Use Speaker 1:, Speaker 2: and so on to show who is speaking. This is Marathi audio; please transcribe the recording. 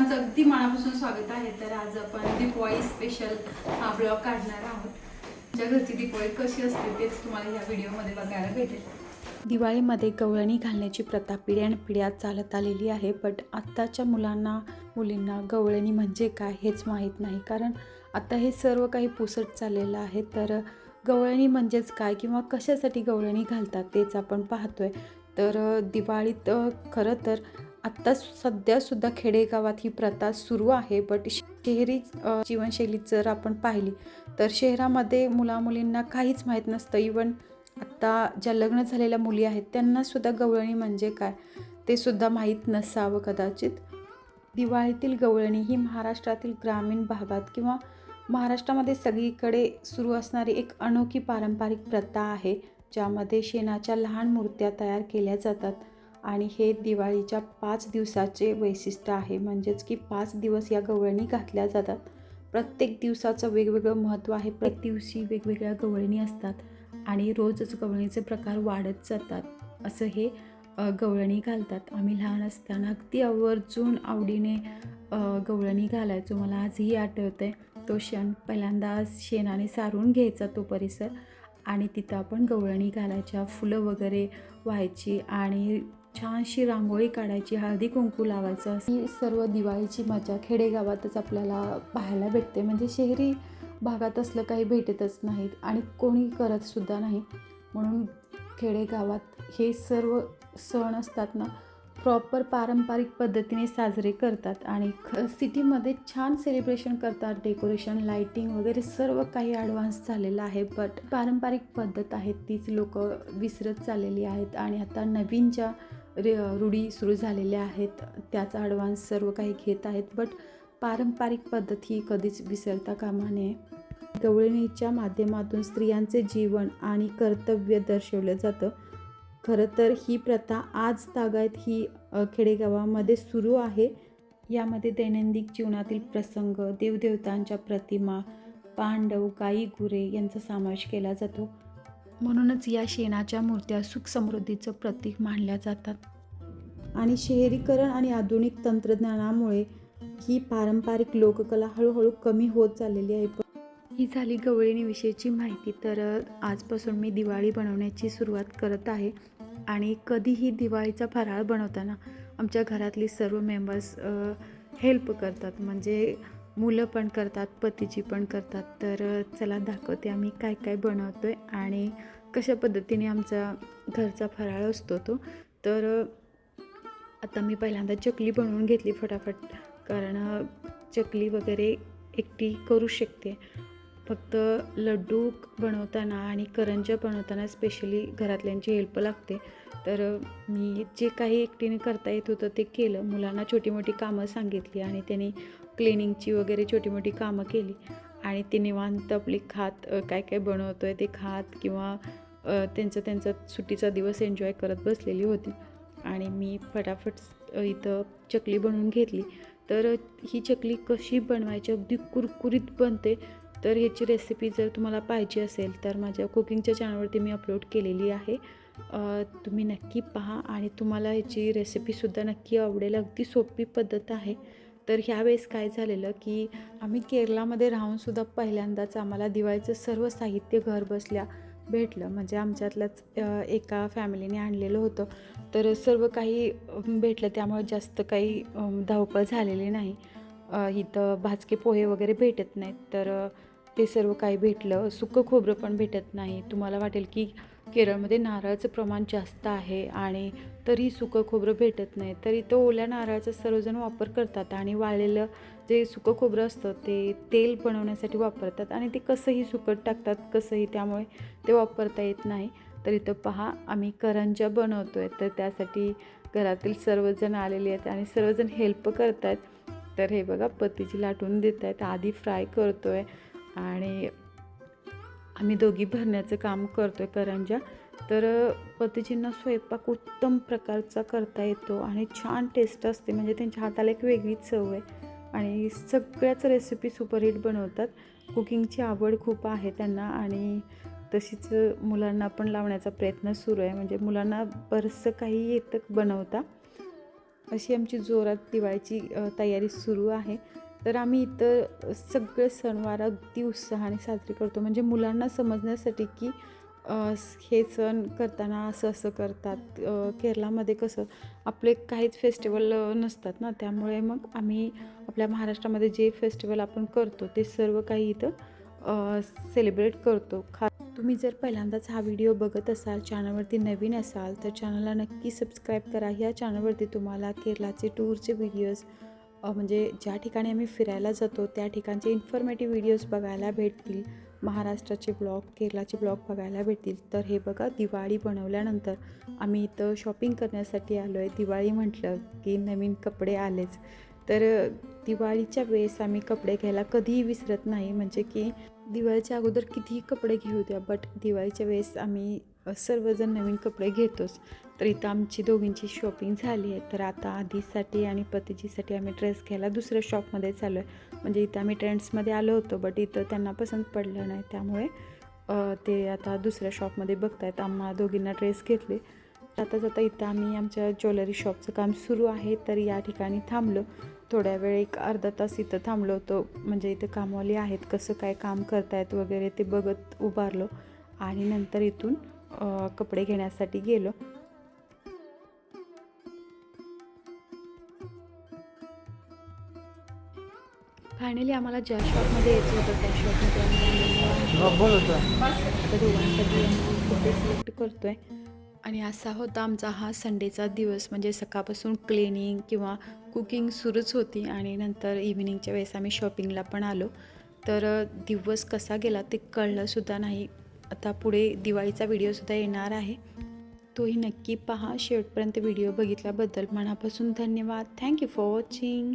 Speaker 1: सर्वांचं अगदी मनापासून स्वागत आहे. तर आज आपण दीपवाळी स्पेशल हा ब्लॉग काढणार आहोत. ज्या घरची दीपवाळी कशी असते तेच तुम्हाला या व्हिडिओमध्ये बघायला भेटेल.
Speaker 2: दिवाळीमध्ये गवळणी घालण्याची प्रथा पिढ्यानपिढ्या चालत आलेली आहे बट आत्ताच्या मुलांना मुलींना गवळणी म्हणजे काय हेच माहीत नाही. कारण आता हे सर्व काही पुसट चाललेलं आहे. तर गवळणी म्हणजेच काय किंवा कशासाठी गवळणी घालतात तेच आपण पाहतोय. तर दिवाळीत खरं तर आत्ता सध्यासुद्धा खेडेगावात ही प्रथा सुरू आहे बट शहरी जीवनशैलीत जर आपण पाहिली तर शहरामध्ये मुलामुलींना काहीच माहीत नसतं. इवन आत्ता ज्या लग्न झालेल्या मुली आहेत त्यांनासुद्धा गवळणी म्हणजे काय ते सुद्धा माहीत नसावं कदाचित. दिवाळीतील गवळणी ही महाराष्ट्रातील ग्रामीण भागात किंवा महाराष्ट्रामध्ये सगळीकडे सुरू असणारी एक अनोखी पारंपरिक प्रथा आहे ज्यामध्ये शेणाच्या लहान मूर्त्या तयार केल्या जातात. आणि हे दिवाळीच्या पाच दिवसाचे वैशिष्ट्य आहे. म्हणजेच की पाच दिवस या गवळणी घातल्या जातात. प्रत्येक दिवसाचं वेगवेगळं महत्त्व आहे. प्रत्येक दिवशी वेगवेगळ्या गवळणी असतात आणि रोजच गवळणीचे प्रकार वाढत जातात. असं हे गवळणी घालतात. आम्ही लहान असताना अगदी आवर्जून आवडीने गवळणी घालायचो. मला आजही आठवतं आहे तो क्षण पहिल्यांदा शेणाने सारून घ्यायचा तो परिसर आणि तिथं आपण गवळणी घालायच्या. फुलं वगैरे व्हायची आणि छानशी रांगोळी काढायची हळदी कुंकू लावायचं ही सर्व दिवाळीची मजा खेडेगावातच आपल्याला पाहायला भेटते. म्हणजे शहरी भागात असलं काही भेटतच नाहीत आणि कोणी करतसुद्धा नाही. म्हणून खेडेगावात हे सर्व सण असतात ना प्रॉपर पारंपरिक पद्धतीने साजरे करतात आणि ख सिटीमध्ये छान सेलिब्रेशन करतात डेकोरेशन लाईटिंग वगैरे सर्व काही ॲडव्हान्स झालेलं आहे. बट पारंपरिक पद्धत आहे तीच लोक विसरत चाललेली आहेत. आणि आता नवीन ज्या रे रूढी सुरू झालेल्या आहेत. त्याचा ॲडव्हान्स सर्व काही घेत आहेत. बट पारंपरिक पद्धत ही कधीच विसरता कामा नये गवळणीच्या माध्यमातून स्त्रियांचे जीवन आणि कर्तव्य दर्शवलं जातं. खरं तर ही प्रथा आज तागायत ही खेडेगावामध्ये सुरू आहे. यामध्ये दैनंदिन जीवनातील प्रसंग देवदेवतांच्या प्रतिमा पांडव गाई गुरे यांचा समावेश केला जातो. म्हणूनच या शेणाच्या मूर्त्या सुख समृद्धीचं प्रतीक मानल्या जातात. आणि शहरीकरण आणि आधुनिक तंत्रज्ञानामुळे ही पारंपरिक लोककला हळूहळू कमी होत चाललेली आहे. ही झाली गवळणीविषयीची माहिती तर आजपासून मी दिवाळी बनवण्याची सुरुवात करत आहे. आणि कधीही दिवाळीचा फराळ बनवताना आमच्या घरातली सर्व मेंबर्स हेल्प करतात. म्हणजे मुलं पण करतात पतीची पण करतात. तर चला दाखवते आम्ही काय काय बनवतो आहे आणि कशा पद्धतीने आमचा घरचा फराळ असतो तो. तर आता मी पहिल्यांदा चकली बनवून घेतली फटाफट. कारण चकली वगैरे एकटी करू शकते. फक्त लड्डू बनवताना आणि करंज्या बनवताना स्पेशली घरातल्यांची हेल्प लागते. तर मी जे काही एकटीने करता येत होतं ते केलं. मुलांना छोटी मोठी कामं सांगितली आणि त्यांनी क्लिनिंगची वगैरे छोटी मोठी कामं केली. आणि ते निवांत आपली खात काय काय बनवतो आहे ते खात किंवा त्यांचं त्यांचा सुट्टीचा दिवस एन्जॉय करत बसलेली होती. आणि मी फटाफट इथं चकली बनवून घेतली. तर ही चकली कशी बनवायची अगदी कुरकुरीत बनते. तर ह्याची रेसिपी जर तुम्हाला पाहिजे असेल तर माझ्या कुकिंगच्या चॅनलवरती मी अपलोड केलेली आहे. तुम्ही नक्की पहा आणि तुम्हाला ह्याची रेसिपीसुद्धा नक्की आवडेल. अगदी सोपी पद्धत आहे. तर ह्यावेळेस काय झालेलं की आम्ही केरलामध्ये राहूनसुद्धा पहिल्यांदाच आम्हाला दिवाळीचं सर्व साहित्य घर बसल्या भेटलं. म्हणजे आमच्यातल्याच एका फॅमिलीने आणलेलं होतं. तर सर्व काही भेटलं. त्यामुळे जास्त काही धावपळ झालेली नाही. इथं भाजके पोहे वगैरे भेटत नाहीत. तर ते सर्व काही भेटलं. सुकं खोबरं पण भेटत नाही. तुम्हाला वाटेल की केरळमध्ये नारळाचं प्रमाण जास्त आहे आणि तरी सुकं खोबरं भेटत नाही. तरी तो ओल्या नारळाचा सर्वजण वापर करतात आणि वाळलेलं जे सुकं खोबरं असतं ते तेल बनवण्यासाठी वापरतात आणि ते कसंही सुकट टाकतात कसंही त्यामुळे ते वापरता येत नाही. तर इथं पहा आम्ही करंज्या बनवतो आहे तर त्यासाठी घरातील सर्वजण आलेले आहेत आणि सर्वजण हेल्प करत आहेत तर हे बघा पतीची लाटून देत आहेत आधी फ्राय करतो आहे आणि आम्ही दोघी भरण्याचं काम करतो आहे करंज्या तर पतीजींना स्वयंपाक उत्तम प्रकारचा करता येतो आणि छान टेस्ट असते. म्हणजे त्यांच्या हाताला एक वेगळीच चव आहे. आणि सगळ्याच रेसिपी सुपरहिट बनवतात. कुकिंगची आवड खूप आहे त्यांना आणि तशीच मुलांना पण लावण्याचा प्रयत्न सुरू आहे. म्हणजे मुलांना बरंचसं काही येतं बनवता. अशी आमची जोरात दिवाळीची तयारी सुरू आहे. तर आम्ही इथं सगळे सणवार अगदी उत्साहाने साजरे करतो. म्हणजे मुलांना समजण्यासाठी की हे सण करताना असं असं करतात. केरळामध्ये कसं आपले काहीच फेस्टिवल नसतात ना. त्यामुळे मग आम्ही आपल्या महाराष्ट्रामध्ये जे फेस्टिवल आपण करतो ते सर्व काही इथं सेलिब्रेट करतो. खा तुम्ही जर पहिल्यांदाच हा व्हिडिओ बघत असाल चॅनलवरती नवीन असाल तर चॅनलला नक्की सबस्क्राईब करा. ह्या चॅनलवरती तुम्हाला केरळाचे टूरचे व्हिडिओज म्हणजे ज्या ठिकाणी आम्ही फिरायला जातो त्या ठिकाणचे इन्फॉर्मेटिव्ह व्हिडिओज बघायला भेटतील. महाराष्ट्राचे ब्लॉग केरलाचे ब्लॉग बघायला भेटतील. तर हे बघा दिवाळी बनवल्यानंतर आम्ही इथं शॉपिंग करण्यासाठी आलो आहे दिवाळी म्हटलं की नवीन कपडे आलेच. तर दिवाळीच्या वेळेस आम्ही कपडे घ्यायला कधीही विसरत नाही. म्हणजे की दिवाळीच्या अगोदर कितीही कपडे घेऊ द्या बट दिवाळीच्या वेळेस आम्ही सर्वजण नवीन कपडे घेतोच. तर इथं आमची दोघींची शॉपिंग झाली आहे. तर आता आधीसाठी आणि पतीजीसाठी आम्ही ड्रेस घ्यायला दुसऱ्या शॉपमध्ये चालू आहे म्हणजे इथं आम्ही ट्रेंड्समध्ये आलो होतो बट इथं त्यांना पसंत पडलं नाही. त्यामुळे ते आता दुसऱ्या शॉपमध्ये बघतायत. आम्हा दोघींना ड्रेस घेतले. जाता जाता इथं आम्ही आमच्या ज्वेलरी शॉपचं काम सुरू आहे. तर या ठिकाणी थांबलो. थोड्या वेळ एक अर्धा तास इथं थांबलो होतो. म्हणजे इथं कामवाली आहेत. कसं काय काम करतायत वगैरे ते बघत उभारलो. आणि नंतर इथून कपडे घेण्यासाठी गेलो. फायनली आम्हाला ज्या शॉपमध्ये यायचं होतं त्या शॉपमध्ये आहे. आता दोघांसाठी सिलेक्ट करतोय. आणि असा होता आमचा हा संडेचा दिवस. म्हणजे सकाळपासून क्लिनिंग किंवा कुकिंग सुरूच होती आणि नंतर इव्हिनिंगच्या वेळेस आम्ही शॉपिंगला पण आलो. तर दिवस कसा गेला ते कळलंसुद्धा नाही. आता पुढे दिवाळीचा व्हिडिओसुद्धा येणार आहे. तोही नक्की पहा. शेवटपर्यंत व्हिडिओ बघितल्याबद्दल मनापासून धन्यवाद. Thank you for watching